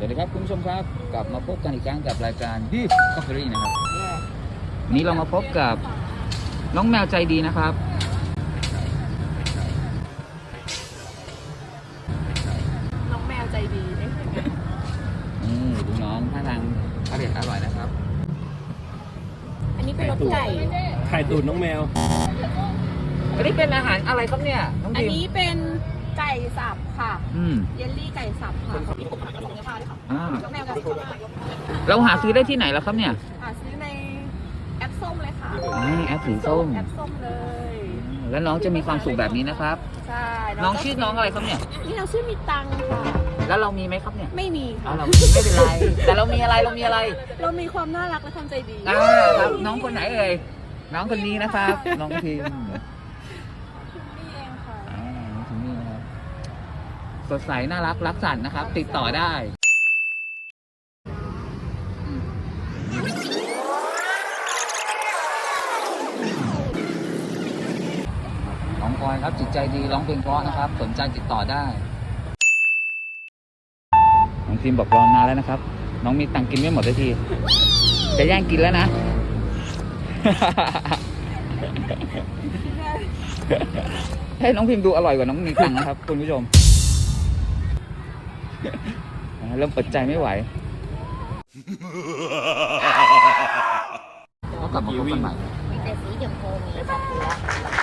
สวัสดีครับคุณผู้ชมครับกลับมาพบกันอีกครั้งกับรายการ Beef Coffee นะครับวันนี้เรามาพบกับน้องแมวใจดีนะครับ น้องแมวใจดีเอ๊ะนี่ดูน้องท่าทางอร่อยอร่อยนะครับ อันนี้เป็นรสไก่ ไข่ตูดน้องแมวอันนี้เป็นอาหารอะไรครับเนี่ยน้องอันพิมนี้เป็น ไก่สับค่ะ อืมเยลลี่ไก่สับค่ะของเนื้อปลาด้วยค่ะอ่าน้องแมวกับน้องแมวเราหาซื้อได้ที่ไหนแล้วครับเนี่ยหาซื้อในแอปส้มเลยค่ะอ่าแอปสีส้มแอปส้มเลย แล้วน้องจะมีความสุขแบบนี้นะครับ ใช่น้องชื่อน้องอะไรครับเนี่ย นี่เราชื่อมีตังค่ะ แล้วเรามีไหมครับเนี่ยไม่มีอ๋อค่ะ เราไม่เป็นไร แต่เรามีอะไรเรามีอะไรเรามีความน่ารักและความใจดี อ่าครับน้องคนไหนเอ่ยน้องคนนี้นะครับ น้องพิมพ์ นี่เองค่ะ อ่าน้องพิมพ์นี่นะครับ สดใสน่ารักรักสัตว์นะครับ ติดต่อได้น้องพลอยครับจิตใจดีร้องเพลงเพราะนะครับ สนใจติดต่อได้น้องพิมบอกรอนานแล้วนะครับ น้องมีตังกินไม่หมดสักที จะแย่งกินแล้วนะ ให้น้องพิมพ์ดูอร่อยกว่าน้องมีตังนะครับ คุณผู้ชม เริ่มเปิดใจไม่ไหวแล้วกลับมาพบกันใหม่มีแต่สีชมพูมีสักทีละ